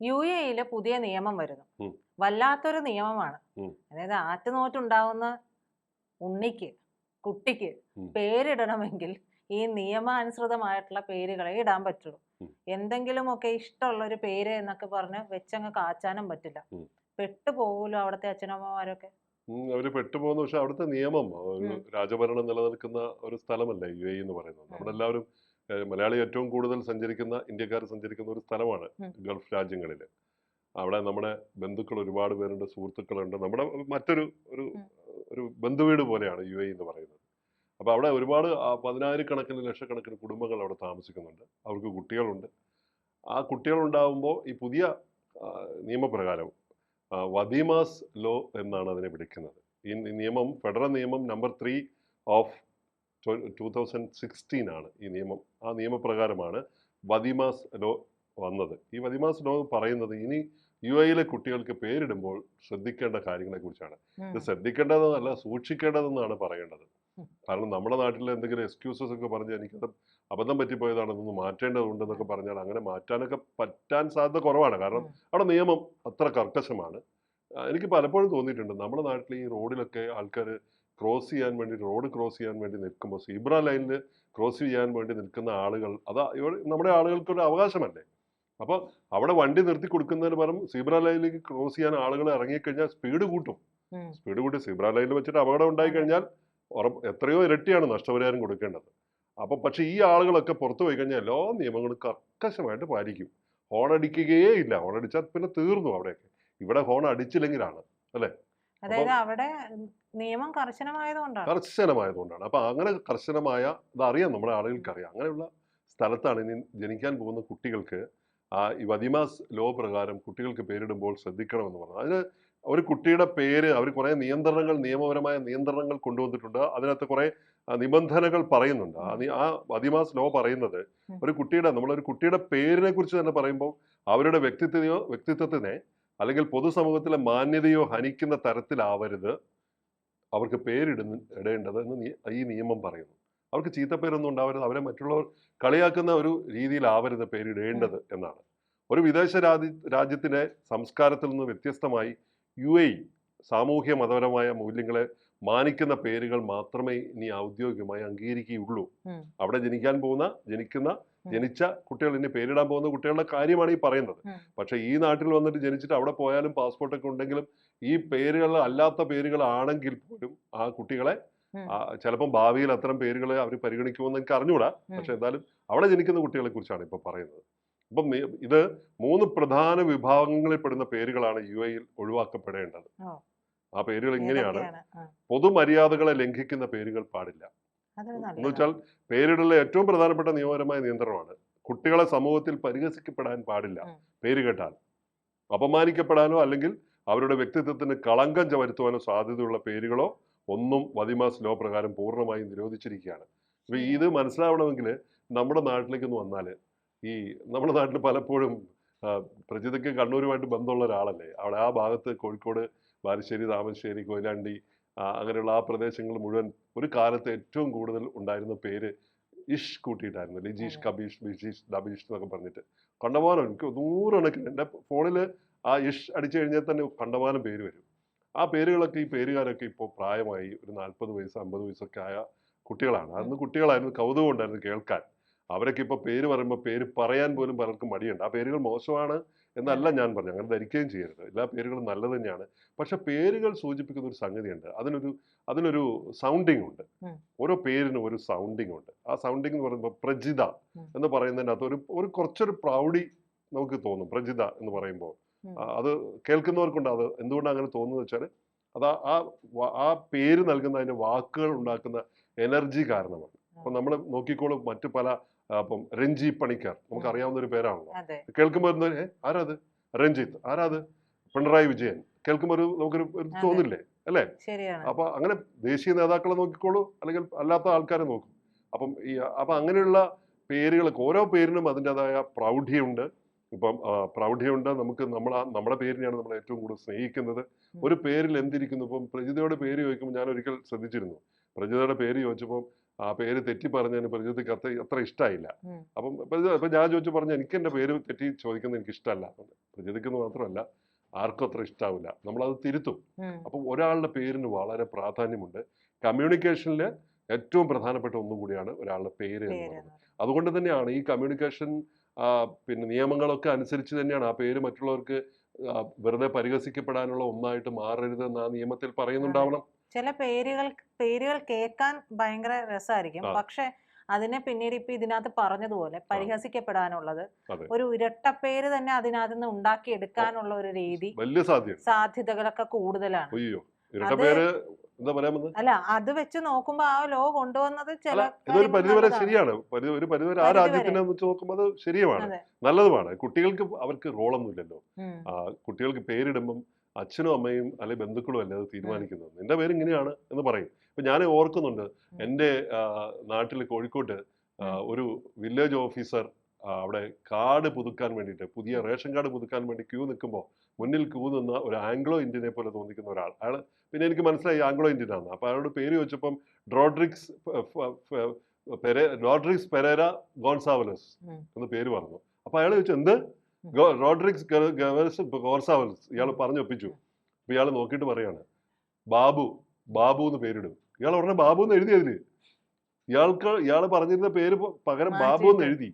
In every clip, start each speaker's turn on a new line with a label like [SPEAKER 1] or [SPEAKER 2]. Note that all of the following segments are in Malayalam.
[SPEAKER 1] യു എയിൽ പുതിയ നിയമം വരുന്നു. വല്ലാത്തൊരു നിയമമാണ്. അതായത് ആറ്റുനോറ്റുണ്ടാവുന്ന ഉണ്ണിക്ക് കുട്ടിക്ക് പേരിടണമെങ്കിൽ ഈ നിയമാനുസൃതമായിട്ടുള്ള പേരുകളെ ഇടാൻ പറ്റുള്ളൂ. എന്തെങ്കിലുമൊക്കെ ഇഷ്ടമുള്ള ഒരു പേര് എന്നൊക്കെ പറഞ്ഞ് വെച്ചങ്ങ് കാച്ചാനും പറ്റില്ല. പെട്ടുപോകുമല്ലോ അവിടുത്തെ അച്ഛനമ്മമാരൊക്കെ?
[SPEAKER 2] അവർ പെട്ടുപോകുന്ന പക്ഷെ അവിടുത്തെ നിയമം. രാജഭരണം നിലനിൽക്കുന്ന ഒരു സ്ഥലമല്ലേ യു എ എന്ന് പറയുന്നത്. നമ്മളെല്ലാവരും മലയാളി ഏറ്റവും കൂടുതൽ സഞ്ചരിക്കുന്ന ഇന്ത്യക്കാർ സഞ്ചരിക്കുന്ന ഒരു സ്ഥലമാണ് ഗൾഫ് രാജ്യങ്ങളിൽ അവിടെ നമ്മുടെ ബന്ധുക്കൾ ഒരുപാട് പേരുണ്ട് സുഹൃത്തുക്കളുണ്ട്. നമ്മുടെ മറ്റൊരു ഒരു. ഒരു ബന്ധുവീട് പോലെയാണ് യു എ എന്ന് പറയുന്നത്. അപ്പോൾ അവിടെ ഒരുപാട് പതിനായിരക്കണക്കിന് ലക്ഷക്കണക്കിന് കുടുംബങ്ങൾ അവിടെ താമസിക്കുന്നുണ്ട്. അവർക്ക് കുട്ടികളുണ്ട്. ആ കുട്ടികളുണ്ടാകുമ്പോൾ ഈ പുതിയ നിയമപ്രകാരം വദീമാസ് ലോ എന്നാണ് അതിനെ വിളിക്കുന്നത്. ഈ നിയമം ഫെഡറൽ നിയമം number three of two thousand sixteen ആണ് ഈ നിയമം. ആ നിയമപ്രകാരമാണ് വദിമാസ് ലോ വന്നത്. ഈ വദിമാസ് ലോ പറയുന്നത് ഇനി യു എയിലെ കുട്ടികൾക്ക് പേരിടുമ്പോൾ ശ്രദ്ധിക്കേണ്ട കാര്യങ്ങളെ കുറിച്ചാണ് ഇത് ശ്രദ്ധിക്കേണ്ടതെന്നല്ല സൂക്ഷിക്കേണ്ടതെന്നാണ് പറയേണ്ടത്. കാരണം നമ്മുടെ നാട്ടിലെ എന്തെങ്കിലും എക്സ്ക്യൂസസ് ഒക്കെ പറഞ്ഞ് എനിക്കത് അബദ്ധം പറ്റിപ്പോയതാണ് ഇതൊന്ന് മാറ്റേണ്ടതുണ്ടെന്നൊക്കെ പറഞ്ഞാൽ അങ്ങനെ മാറ്റാനൊക്കെ പറ്റാൻ സാധ്യത കുറവാണ്. കാരണം. അവിടെ നിയമം അത്ര കർക്കശമാണ്. എനിക്ക് പലപ്പോഴും തോന്നിയിട്ടുണ്ട് നമ്മുടെ നാട്ടിൽ ഈ റോഡിലൊക്കെ ആൾക്കാർ ക്രോസ് ചെയ്യാൻ വേണ്ടി റോഡ് ക്രോസ് ചെയ്യാൻ വേണ്ടി നിൽക്കുമ്പോൾ സീബ്ര ലൈനിൽ ക്രോസ് ചെയ്യാൻ വേണ്ടി നിൽക്കുന്ന ആളുകൾ അതാ നമ്മുടെ ആളുകൾക്കൊരു അവകാശമല്ലേ? അപ്പോൾ അവിടെ വണ്ടി നിർത്തി കൊടുക്കുന്നതിന് പകരം സീബ്ര ലൈനിലേക്ക് ക്രോസ് ചെയ്യാൻ ആളുകൾ ഇറങ്ങിക്കഴിഞ്ഞാൽ സ്പീഡ് കൂട്ടും. സ്പീഡ് കൂട്ടി സീബ്ര ലൈനിൽ വെച്ചിട്ട് അപകടം ഉണ്ടായി കഴിഞ്ഞാൽ ഉറപ്പ് എത്രയോ ഇരട്ടിയാണ് നഷ്ടപരിഹാരം കൊടുക്കേണ്ടത്. അപ്പം പക്ഷേ ഈ ആളുകളൊക്കെ പുറത്തു പോയി കഴിഞ്ഞാൽ എല്ലാ നിയമങ്ങളും കർക്കശമായിട്ട് പാലിക്കും. ഹോൺ അടിക്കുകയേ ഇല്ല. ഹോൺ അടിച്ചാൽ പിന്നെ തീർന്നു അവിടെയൊക്കെ. ഇവിടെ ഹോൺ അടിച്ചില്ലെങ്കിലാണ്
[SPEAKER 1] അതായത് അവിടെ നിയമം കർശനമായതുകൊണ്ടാണ്.
[SPEAKER 2] കർശനമായതുകൊണ്ടാണ്. അപ്പൊ അങ്ങനെ കർശനമായ ഇതറിയാം നമ്മുടെ ആളുകൾക്ക് അറിയാം അങ്ങനെയുള്ള സ്ഥലത്താണ് ഇനി ജനിക്കാൻ പോകുന്ന കുട്ടികൾക്ക് ആ ഈ വദിമാസ് ലോ പ്രകാരം കുട്ടികൾക്ക് പേരിടുമ്പോൾ ശ്രദ്ധിക്കണമെന്ന് പറഞ്ഞു അതിന് ഒരു കുട്ടിയുടെ പേര് അവർ കുറേ നിയന്ത്രണങ്ങൾ നിയമപരമായ നിയന്ത്രണങ്ങൾ കൊണ്ടുവന്നിട്ടുണ്ട്. അതിനകത്ത് കുറേ നിബന്ധനകൾ പറയുന്നുണ്ട്. ആ വദിമാസ് ലോ പറയുന്നത്. ഒരു കുട്ടിയുടെ നമ്മളൊരു കുട്ടിയുടെ പേരിനെ കുറിച്ച് തന്നെ പറയുമ്പോൾ അവരുടെ വ്യക്തിത്വയോ വ്യക്തിത്വത്തിനെ അല്ലെങ്കിൽ പൊതുസമൂഹത്തിലെ മാന്യതയോ ഹനിക്കുന്ന തരത്തിലാവരുത്. അവർക്ക് പേരിടുന്ന ഇടേണ്ടത് എന്ന് ഈ നിയമം പറയുന്നു. അവർക്ക് ചീത്തപ്പേരൊന്നും ഉണ്ടാവരുത്. അവരെ മറ്റുള്ളവർ കളിയാക്കുന്ന ഒരു രീതിയിലാവരുത് പേരിടേണ്ടത് എന്നാണ്. ഒരു വിദേശ രാജ്യ രാജ്യത്തിന്റെ സംസ്കാരത്തിൽ നിന്ന് വ്യത്യസ്തമായി യു എ സാമൂഹ്യ മതപരമായ മൂല്യങ്ങളെ മാനിക്കുന്ന പേരുകൾ മാത്രമേ ഇനി ഔദ്യോഗികമായി അംഗീകരിക്കുകയുള്ളൂ. അവിടെ ജനിക്കാൻ പോകുന്ന ജനിക്കുന്ന. ജനിച്ച കുട്ടികൾ ഇനി പേരിടാൻ പോകുന്ന കുട്ടികളുടെ കാര്യമാണ് ഈ പറയുന്നത്. പക്ഷേ ഈ നാട്ടിൽ വന്നിട്ട് ജനിച്ചിട്ട് അവിടെ പോയാലും പാസ്പോർട്ടൊക്കെ ഉണ്ടെങ്കിലും ഈ പേരുകൾ അല്ലാത്ത പേരുകളാണെങ്കിൽ പോലും ആ കുട്ടികളെ ചിലപ്പം ഭാവിയിൽ അത്തരം പേരുകളെ അവർ പരിഗണിക്കുമെന്ന് എനിക്ക് അറിഞ്ഞുകൂടാ. പക്ഷെ എന്തായാലും അവിടെ ജനിക്കുന്ന കുട്ടികളെ കുറിച്ചാണ് ഇപ്പൊ പറയുന്നത്. അപ്പം ഇത് മൂന്ന് പ്രധാന വിഭാഗങ്ങളിൽ പെടുന്ന പേരുകളാണ് യു എയിൽ ഒഴിവാക്കപ്പെടേണ്ടത്. ആ പേരുകൾ ഇങ്ങനെയാണ്? പൊതുമര്യാദകളെ ലംഘിക്കുന്ന പേരുകൾ പാടില്ല. എന്ന്. വെച്ചാൽ പേരിടലിലെ ഏറ്റവും പ്രധാനപ്പെട്ട നിയമപരമായ നിയന്ത്രണമാണ്. കുട്ടികളെ സമൂഹത്തിൽ പരിഹസിക്കപ്പെടാൻ പാടില്ല. പേര് കേട്ടാൽ. അപമാനിക്കപ്പെടാനോ അല്ലെങ്കിൽ അവരുടെ വ്യക്തിത്വത്തിന് കളങ്കം വരുത്തുവാനോ സാധ്യതയുള്ള പേരുകളോ ഒന്നും വതിമാസ് ലോ പ്രകാരം പൂർണമായും നിരോധിച്ചിരിക്കുകയാണ്. അപ്പൊ ഇത് മനസ്സിലാവണമെങ്കിൽ നമ്മുടെ നാട്ടിലേക്കൊന്ന് വന്നാൽ ഈ നമ്മുടെ നാട്ടിൽ പലപ്പോഴും പ്രജിതയ്ക്ക് കണ്ണൂരുമായിട്ട് ബന്ധമുള്ള ഒരാളല്ലേ? അവിടെ ആ ഭാഗത്ത് കോഴിക്കോട് ബാലുശ്ശേരി താമരശ്ശേരി കൊയിലാണ്ടി അങ്ങനെയുള്ള ആ പ്രദേശങ്ങൾ മുഴുവൻ ഒരു കാലത്ത് ഏറ്റവും കൂടുതൽ ഉണ്ടായിരുന്ന പേര് ഇഷ് കൂട്ടിയിട്ടായിരുന്നു. ലിജീഷ് കബീഷ് ബിജീഷ് ഡബീഷ് എന്നൊക്കെ പറഞ്ഞിട്ട്. കണ്ടമാനം എനിക്ക് നൂറുകണക്കിന് എന്റെ ഫോണിൽ ആ ഇഷ് അടിച്ചു കഴിഞ്ഞാൽ തന്നെ കണ്ടമാനം പേര് വരും. ആ പേരുകളൊക്കെ ഈ പേരുകാരൊക്കെ ഇപ്പോൾ പ്രായമായി ഒരു നാൽപ്പത് വയസ്സ് അമ്പത് വയസ്സൊക്കെ ആയ കുട്ടികളാണ്. അന്ന് കുട്ടികളായിരുന്നു കൗതുകം ഉണ്ടായിരുന്നു കേൾക്കാൻ. അവരൊക്കെ ഇപ്പോൾ പേര് പറയുമ്പോൾ പേര് പറയാൻ പോലും പലർക്കും മടിയുണ്ട്. ആ പേരുകൾ മോശമാണ് എന്നല്ല ഞാൻ പറഞ്ഞു അങ്ങനെ ധരിക്കുകയും ചെയ്യരുത്. എല്ലാ പേരുകളും നല്ലത് തന്നെയാണ്. പക്ഷെ പേരുകൾ സൂചിപ്പിക്കുന്ന ഒരു സംഗതിയുണ്ട്. അതിനൊരു അതിനൊരു സൗണ്ടിങ് ഉണ്ട്. ഓരോ പേരിനും ഒരു സൗണ്ടിങ് ഉണ്ട്. ആ സൗണ്ടിങ് എന്ന് പറയുമ്പോൾ പ്രജിത എന്ന് പറയുന്നതിന്റെ അകത്ത് ഒരു ഒരു കുറച്ചൊരു പ്രൗഢി നമുക്ക് തോന്നും. പ്രജിത എന്ന് പറയുമ്പോൾ. അത് കേൾക്കുന്നവർക്കുണ്ട്. അത് എന്തുകൊണ്ടാണ് അങ്ങനെ തോന്നുന്നത് വെച്ചാൽ അത് ആ- ആ പേര് നൽകുന്ന അതിന്റെ വാക്കുകൾ ഉണ്ടാക്കുന്ന എനർജി കാരണമാണ്. അപ്പൊ നമ്മൾ നോക്കിക്കോളും മറ്റു പല ആ, ഇപ്പം രഞ്ജി പണിക്കർ നമുക്ക് അറിയാവുന്ന ഒരു പേരാണല്ലോ. കേൾക്കുമ്പോൾ ആരാത്? രഞ്ജിത്ത്. ആരാത്? പിണറായി വിജയൻ. കേൾക്കുമ്പോൾ ഒരു നമുക്കൊരു തോന്നില്ലേ? അല്ലേ? അപ്പൊ അങ്ങനെ ദേശീയ നേതാക്കളെ നോക്കിക്കോളൂ അല്ലെങ്കിൽ അല്ലാത്ത ആൾക്കാരെ നോക്കും. അപ്പം ഈ അപ്പൊ അങ്ങനെയുള്ള പേരുകളൊക്കെ ഓരോ പേരിനും അതിന്റെതായ പ്രൗഢിയുണ്ട്. ഇപ്പം പ്രൗഢിയുണ്ട്. നമുക്ക് നമ്മൾ നമ്മുടെ പേരിനെയാണ് നമ്മൾ ഏറ്റവും കൂടുതൽ സ്നേഹിക്കുന്നത്. ഒരു പേരിൽ എന്തിരിക്കുന്നു? ഇപ്പം പ്രജിതയുടെ പേര് ചോദിക്കുമ്പോൾ ഞാൻ ഒരിക്കൽ ശ്രദ്ധിച്ചിരുന്നു. പ്രജിതയുടെ പേര് ചോദിച്ചപ്പോൾ ആ പേര് തെറ്റി പറഞ്ഞതിന് പ്രജിതയ്ക്ക് അത്ര അത്ര ഇഷ്ടമായില്ല
[SPEAKER 1] അപ്പം
[SPEAKER 2] അപ്പം പ്രജിത ഞാൻ ചോദിച്ചു പറഞ്ഞു എനിക്ക് എന്റെ പേര് തെറ്റി ചോദിക്കുന്നത് എനിക്ക് ഇഷ്ടമല്ല. പ്രജിതക്കെന്ന് മാത്രമല്ല ആർക്കും അത്ര ഇഷ്ടാവില്ല. നമ്മളത് തിരുത്തും. അപ്പം ഒരാളുടെ പേരിന് വളരെ പ്രാധാന്യമുണ്ട്. കമ്മ്യൂണിക്കേഷനിൽ ഏറ്റവും പ്രധാനപ്പെട്ട ഒന്നും കൂടിയാണ് ഒരാളുടെ പേര് എന്ന് പറയുന്നത്. അതുകൊണ്ട് തന്നെയാണ് ഈ കമ്മ്യൂണിക്കേഷൻ പിന്നെ നിയമങ്ങളൊക്കെ അനുസരിച്ച് തന്നെയാണ് ആ പേര് മറ്റുള്ളവർക്ക് വെറുതെ പരിഹസിക്കപ്പെടാനുള്ള ഒന്നായിട്ട് മാറരുതെന്ന് ആ നിയമത്തിൽ പറയുന്നുണ്ടാവണം.
[SPEAKER 1] ചില പേരുകൾ പേരുകൾ കേൾക്കാൻ ഭയങ്കര രസമായിരിക്കും. പക്ഷെ അതിനെ പിന്നീട് ഇപ്പൊ ഇതിനകത്ത് പറഞ്ഞതുപോലെ പരിഹസിക്കപ്പെടാനുള്ളത് ഒരു ഇരട്ട പേര് തന്നെ അതിനകത്ത് നിന്ന് ഉണ്ടാക്കിയെടുക്കാനുള്ള ഒരു രീതി
[SPEAKER 2] വലിയ സാധ്യത.
[SPEAKER 1] സാധ്യതകളൊക്കെ കൂടുതലാണ്. അല്ല അത് വെച്ച് നോക്കുമ്പോ ആ ലോ കൊണ്ടുവന്നത് ചില
[SPEAKER 2] ഇതൊരു പരിധിവരെ ശരിയാണ്. ഒരു പരിധിവരെ ആ. രാജ്യത്തിനെ വെച്ച് നോക്കുമ്പോൾ അത് ശരിയുമാണ്. നല്ലതുമാണ്. കുട്ടികൾക്ക് അവർക്ക്
[SPEAKER 1] റോളൊന്നും
[SPEAKER 2] ഇല്ലല്ലോ. കുട്ടികൾക്ക് പേരിടുമ്പം അച്ഛനും അമ്മയും അല്ലെങ്കിൽ ബന്ധുക്കളും അല്ലേ അത് തീരുമാനിക്കുന്നത്? നിന്റെ പേര് ഇങ്ങനെയാണ് എന്ന് പറയും. ഇപ്പൊ ഞാൻ ഓർക്കുന്നുണ്ട് എന്റെ നാട്ടിൽ കോഴിക്കോട്ട് ഒരു വില്ലേജ് ഓഫീസർ അവിടെ കാർഡ് പുതുക്കാൻ വേണ്ടിയിട്ട് പുതിയ റേഷൻ കാർഡ് പുതുക്കാൻ വേണ്ടി ക്യൂ നിൽക്കുമ്പോൾ മുന്നിൽ ക്യൂ നിന്ന ഒരു ആംഗ്ലോ ഇന്ത്യനെ പോലെ തോന്നിക്കുന്ന ഒരാൾ. അയാൾ പിന്നെ എനിക്ക് മനസ്സിലായി ആംഗ്ലോ ഇന്ത്യൻ ആണ് അപ്പോൾ അയാളുടെ പേര് ചോദിച്ചപ്പം ഡ്രോഡ്രിക്സ് പെരെ ഡ്രോഡ്രിക്സ് പെരേര ഗോൺസാവലസ് എന്ന പേര് പറഞ്ഞു. അപ്പോൾ അയാൾ ചോദിച്ചു എന്ത്? റോഡ്രിക്സ് ഗവേഴ്സ് ഗോർസാവൽസ് ഇയാൾ പറഞ്ഞൊപ്പിച്ചു. അപ്പൊ ഇയാൾ നോക്കിയിട്ട് പറയാണ്. ബാബു ബാബു എന്ന് പേരിടും. ഇയാൾ ഉടനെ ബാബു എന്ന് എഴുതി അതിൽ. ഇയാൾക്ക് ഇയാൾ പറഞ്ഞിരുന്ന പേര് പകരം ബാബു എന്ന് എഴുതി.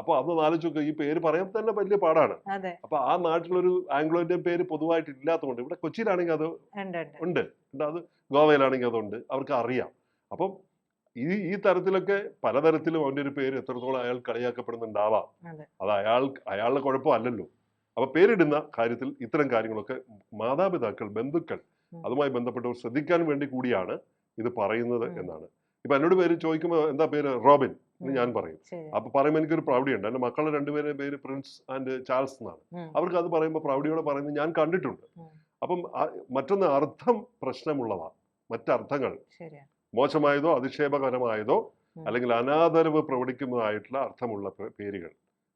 [SPEAKER 2] അപ്പൊ അന്ന് ആലോചിച്ച് ഈ പേര് പറയാൻ തന്നെ വലിയ പാടാണ്. അപ്പൊ ആ നാട്ടിലൊരു ആംഗ്ലോ ഇന്ത്യൻ പേര് പൊതുവായിട്ട് ഇല്ലാത്തതുകൊണ്ട് ഇവിടെ കൊച്ചിയിലാണെങ്കിൽ അത്
[SPEAKER 1] ഉണ്ട്.
[SPEAKER 2] അത് ഗോവയിലാണെങ്കിൽ അതുണ്ട്. അവർക്ക് അറിയാം. അപ്പം ഈ ഈ തരത്തിലൊക്കെ പലതരത്തിലും അവന്റെ ഒരു പേര് എത്രത്തോളം അയാൾ കളിയാക്കപ്പെടുന്നുണ്ടാവാം.
[SPEAKER 1] അതെ.
[SPEAKER 2] അയാൾ അയാളുടെ കുഴപ്പമല്ലല്ലോ അപ്പൊ പേരിടുന്ന കാര്യത്തിൽ ഇത്തരം കാര്യങ്ങളൊക്കെ മാതാപിതാക്കൾ ബന്ധുക്കൾ അതുമായി ബന്ധപ്പെട്ടവർ ശ്രദ്ധിക്കാൻ വേണ്ടി കൂടിയാണ് ഇത് പറയുന്നത് എന്നാണ്. ഇപ്പൊ എന്നോട് പേര് ചോദിക്കുമ്പോൾ എന്താ പേര്? റോബിൻ എന്ന്. ഞാൻ പറയും. അപ്പൊ പറയുമ്പോൾ എനിക്കൊരു പ്രൗഢിയുണ്ട്. എന്റെ മക്കളുടെ രണ്ടുപേരുടെ പേര് പ്രിൻസ് ആൻഡ് ചാൾസ് എന്നാണ്. അവർക്ക് അത് പറയുമ്പോൾ പ്രൗഢിയോടെ പറയുന്നത് ഞാൻ കണ്ടിട്ടുണ്ട്. അപ്പം മറ്റൊന്ന് അർത്ഥം പ്രശ്നമുള്ളതാണ്. മറ്റർത്ഥങ്ങൾ. മോശമായതോ അധിക്ഷേപകരമായതോ അല്ലെങ്കിൽ അനാദരവ് പ്രവണിക്കുന്നതായിട്ടുള്ള അർത്ഥമുള്ള പേരുകൾ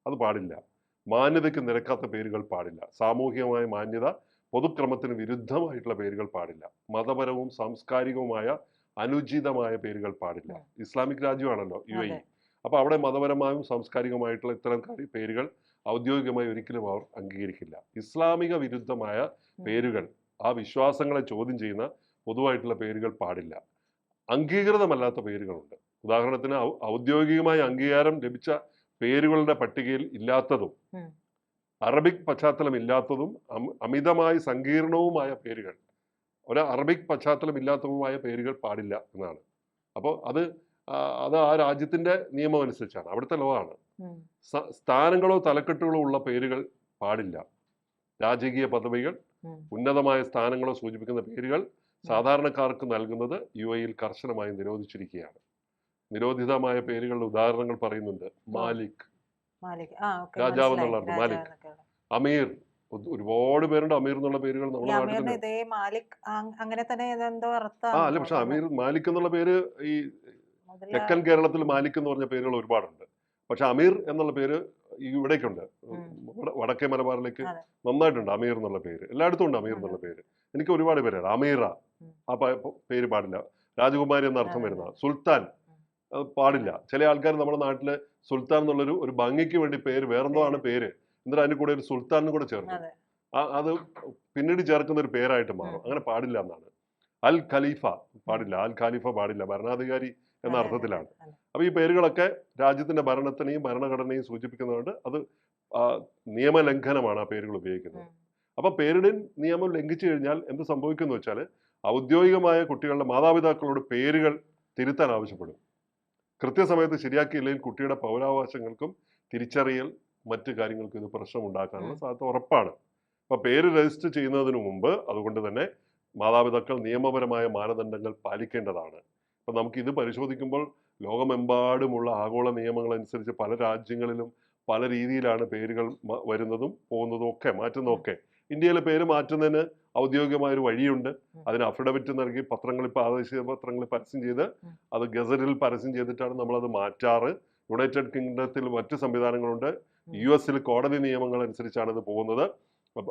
[SPEAKER 2] അത് പാടില്ല. മാന്യതയ്ക്ക് നിരക്കാത്ത പേരുകൾ പാടില്ല. സാമൂഹികമായ മാന്യത പൊതുക്രമത്തിന് വിരുദ്ധമായിട്ടുള്ള പേരുകൾ പാടില്ല. മതപരവും സാംസ്കാരികവുമായ അനുചിതമായ പേരുകൾ പാടില്ല. ഇസ്ലാമിക് രാജ്യമാണല്ലോ യു എ
[SPEAKER 1] ഇ.
[SPEAKER 2] അപ്പൊ അവിടെ മതപരമായും സാംസ്കാരികമായിട്ടുള്ള ഇത്തരം കാര്യ- പേരുകൾ ഔദ്യോഗികമായി ഒരിക്കലും അവർ അംഗീകരിക്കില്ല. ഇസ്ലാമിക വിരുദ്ധമായ പേരുകൾ ആ വിശ്വാസങ്ങളെ ചോദ്യം ചെയ്യുന്ന പൊതുവായിട്ടുള്ള പേരുകൾ പാടില്ല. അംഗീകൃതമല്ലാത്ത പേരുകളുണ്ട്. ഉദാഹരണത്തിന് ഔദ്യോഗികമായി അംഗീകാരം ലഭിച്ച പേരുകളുടെ പട്ടികയിൽ ഇല്ലാത്തതും അറബിക് പശ്ചാത്തലം ഇല്ലാത്തതും അമിതമായി സങ്കീർണവുമായ പേരുകൾ ഒരു അറബിക് പശ്ചാത്തലം ഇല്ലാത്തതുമായ പേരുകൾ പാടില്ല എന്നാണ്. അപ്പോൾ അത് അത് ആ രാജ്യത്തിന്റെ നിയമം അനുസരിച്ചാണ്. അവിടുത്തെ ലോ ആണ്. സ്ഥാനങ്ങളോ തലക്കെട്ടുകളോ ഉള്ള പേരുകൾ പാടില്ല. രാജകീയ പദവികൾ ഉന്നതമായ സ്ഥാനങ്ങളോ സൂചിപ്പിക്കുന്ന പേരുകൾ സാധാരണക്കാർക്ക് നൽകുന്നത് യു എയിൽ കർശനമായി നിരോധിച്ചിരിക്കുകയാണ്. നിരോധിതമായ പേരുകളുടെ ഉദാഹരണങ്ങൾ പറയുന്നുണ്ട്. മാലിക്. രാജാവ് എന്നുള്ള അർത്ഥം, മാലിക്. അമീർ. ഒരുപാട് പേരുണ്ട് അമീർ എന്നുള്ള പേരുകൾ നമ്മുടെ നാട്ടിൽ
[SPEAKER 1] ആ-
[SPEAKER 2] അല്ല പക്ഷെ അമീർ മാലിക് എന്നുള്ള പേര് ഈ തെക്കൻ കേരളത്തിൽ മാലിക് എന്ന് പറഞ്ഞ പേരുകൾ ഒരുപാടുണ്ട്. പക്ഷെ അമീർ എന്നുള്ള പേര് ഇവിടേക്കുണ്ട്. വടക്കേ മലബാറിലേക്ക് നന്നായിട്ടുണ്ട് അമീർ എന്നുള്ള പേര്. എല്ലായിടത്തും ഉണ്ട് അമീർ എന്നുള്ള പേര്. എനിക്ക് ഒരുപാട് പേരാണ് അമീറ. ആ പേര് പാടില്ല. രാജകുമാരി എന്ന അർത്ഥം വരുന്ന സുൽത്താൻ. അത് പാടില്ല. ചില ആൾക്കാർ നമ്മുടെ നാട്ടിൽ സുൽത്താൻ എന്നുള്ളൊരു ഒരു ഭംഗിക്ക് വേണ്ടി പേര് വേറെന്തോ ആണ് പേര്. എന്നിട്ട് അതിന് കൂടെ ഒരു സുൽത്താൻ കൂടെ ചേർക്കും
[SPEAKER 1] അതെ.
[SPEAKER 2] ആ- അത് പിന്നീട് ചേർക്കുന്ന ഒരു പേരായിട്ട് മാറും. അങ്ങനെ പാടില്ല എന്നാണ്. അൽ ഖലീഫ പാടില്ല. അൽ ഖലീഫ പാടില്ല. ഭരണാധികാരി എന്ന അർത്ഥത്തിലാണ്.
[SPEAKER 1] അതെ, അതെ.
[SPEAKER 2] അപ്പൊ ഈ പേരുകളൊക്കെ രാജ്യത്തിന്റെ ഭരണത്തിനെയും ഭരണഘടനയും സൂചിപ്പിക്കുന്നതുകൊണ്ട് അത് നിയമലംഘനമാണ് ആ പേരുകൾ ഉപയോഗിക്കുന്നത്.
[SPEAKER 1] അപ്പോൾ
[SPEAKER 2] അപ്പൊ പേരിടൻ നിയമം ലംഘിച്ചു കഴിഞ്ഞാൽ എന്ത് സംഭവിക്കുന്നു വെച്ചാൽ ഔദ്യോഗികമായ കുട്ടികളുടെ മാതാപിതാക്കളോട് പേരുകൾ തിരുത്താൻ ആവശ്യപ്പെടും. കൃത്യസമയത്ത് ശരിയാക്കിയില്ലെങ്കിൽ കുട്ടിയുടെ പൗരാവകാശങ്ങൾക്കും തിരിച്ചറിയൽ മറ്റു കാര്യങ്ങൾക്കും ഇത് പ്രശ്നം ഉണ്ടാക്കാനുള്ള സാധ്യത ഉറപ്പാണ്. അപ്പൊ പേര് രജിസ്റ്റർ ചെയ്യുന്നതിന് മുമ്പ് അതുകൊണ്ട് തന്നെ മാതാപിതാക്കൾ നിയമപരമായ മാനദണ്ഡങ്ങൾ പാലിക്കേണ്ടതാണ്. അപ്പൊ നമുക്ക് ഇത് പരിശോധിക്കുമ്പോൾ ലോകമെമ്പാടുമുള്ള ആഗോള നിയമങ്ങൾ അനുസരിച്ച് പല രാജ്യങ്ങളിലും പല രീതിയിലാണ് പേരുകൾ വരുന്നതും പോകുന്നതും ഒക്കെ മാറ്റുന്നതും ഒക്കെ. ഇന്ത്യയിലെ പേര് മാറ്റുന്നതിന് ഔദ്യോഗികമായ ഒരു വഴിയുണ്ട് അതിന് അഫിഡവിറ്റ് നൽകി പത്രങ്ങളിൽ പ്രാദേശിക പത്രങ്ങളിൽ പരസ്യം ചെയ്ത്. അത് ഗസറ്റിൽ പരസ്യം ചെയ്തിട്ടാണ് നമ്മളത് മാറ്റാറ്. യുണൈറ്റഡ് കിങ്ഡത്തിൽ മറ്റ് സംവിധാനങ്ങളുണ്ട്. യു എസിൽ കോടതി നിയമങ്ങൾ അനുസരിച്ചാണ് ഇത് പോകുന്നത്.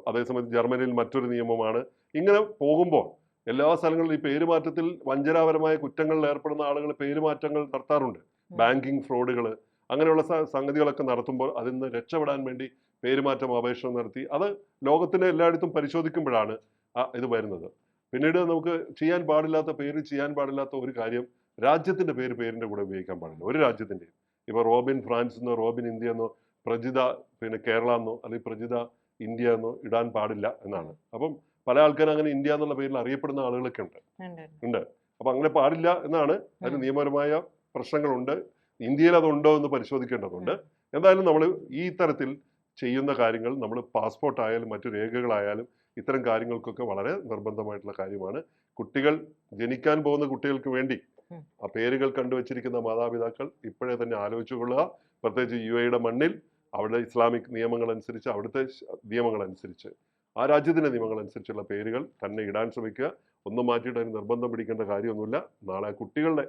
[SPEAKER 2] അതേസമയത്ത് ജർമ്മനിയിൽ മറ്റൊരു നിയമമാണ്. ഇങ്ങനെ പോകുമ്പോൾ എല്ലാ സ്ഥലങ്ങളിലും ഈ പേരുമാറ്റത്തിൽ വഞ്ചനാപരമായ കുറ്റങ്ങളിൽ ഏർപ്പെടുന്ന ആളുകൾ പേരുമാറ്റങ്ങൾ നടത്താറുണ്ട്. ബാങ്കിങ് ഫ്രോഡുകൾ അങ്ങനെയുള്ള സംഗതികളൊക്കെ നടത്തുമ്പോൾ അതിൽ നിന്ന് രക്ഷപ്പെടാൻ വേണ്ടി പേരുമാറ്റം അപേക്ഷ നടത്തി. അത് ലോകത്തിന്റെ എല്ലായിടത്തും പരിശോധിക്കുമ്പോഴാണ് ആ ഇത് വരുന്നത്. പിന്നീട് നമുക്ക് ചെയ്യാൻ പാടില്ലാത്ത പേര് ചെയ്യാൻ പാടില്ലാത്ത ഒരു കാര്യം രാജ്യത്തിന്റെ പേര് പേരിന്റെ കൂടെ ഉപയോഗിക്കാൻ പാടില്ല. ഒരു രാജ്യത്തിന്റെയും. ഇപ്പോൾ റോബിൻ ഫ്രാൻസ് എന്നോ റോബിൻ ഇന്ത്യ എന്നോ പ്രജിത പിന്നെ കേരള എന്നോ അല്ലെങ്കിൽ പ്രജിത ഇന്ത്യ എന്നോ ഇടാൻ പാടില്ല എന്നാണ്. അപ്പം പല ആൾക്കാരും അങ്ങനെ ഇന്ത്യ എന്നുള്ള പേരിൽ അറിയപ്പെടുന്ന ആളുകളൊക്കെ ഉണ്ട്.
[SPEAKER 1] ഉണ്ട്.
[SPEAKER 2] അപ്പം അങ്ങനെ പാടില്ല എന്നാണ് അതിന്. നിയമപരമായ പ്രശ്നങ്ങളുണ്ട്. ഇന്ത്യയിൽ അതുണ്ടോ എന്ന് പരിശോധിക്കേണ്ടതുണ്ട്. എന്തായാലും നമ്മൾ ഈ തരത്തിൽ ചെയ്യുന്ന കാര്യങ്ങൾ നമ്മൾ പാസ്പോർട്ടായാലും മറ്റു രേഖകളായാലും ഇത്തരം കാര്യങ്ങൾക്കൊക്കെ വളരെ നിർബന്ധമായിട്ടുള്ള കാര്യമാണ്. കുട്ടികൾ ജനിക്കാൻ പോകുന്ന കുട്ടികൾക്ക് വേണ്ടി. ആ പേരുകൾ കണ്ടുവച്ചിരിക്കുന്ന മാതാപിതാക്കൾ ഇപ്പോഴേ തന്നെ ആലോചിച്ചു കൊള്ളുക. പ്രത്യേകിച്ച് യു എയുടെ മണ്ണിൽ അവിടെ ഇസ്ലാമിക് നിയമങ്ങൾ അനുസരിച്ച് അവിടുത്തെ നിയമങ്ങൾ അനുസരിച്ച് ആ രാജ്യത്തിന്റെ നിയമങ്ങൾ അനുസരിച്ചുള്ള പേരുകൾ തന്നെ ഇടാൻ ശ്രമിക്കുക. ഒന്നും മാറ്റിയിട്ട് അതിന് നിർബന്ധം പിടിക്കേണ്ട കാര്യമൊന്നുമില്ല. നാളെ കുട്ടികളുടെ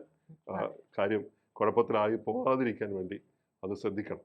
[SPEAKER 2] കാര്യം കുഴപ്പത്തിലായി പോകാതിരിക്കാൻ വേണ്ടി അത് ശ്രദ്ധിക്കണം.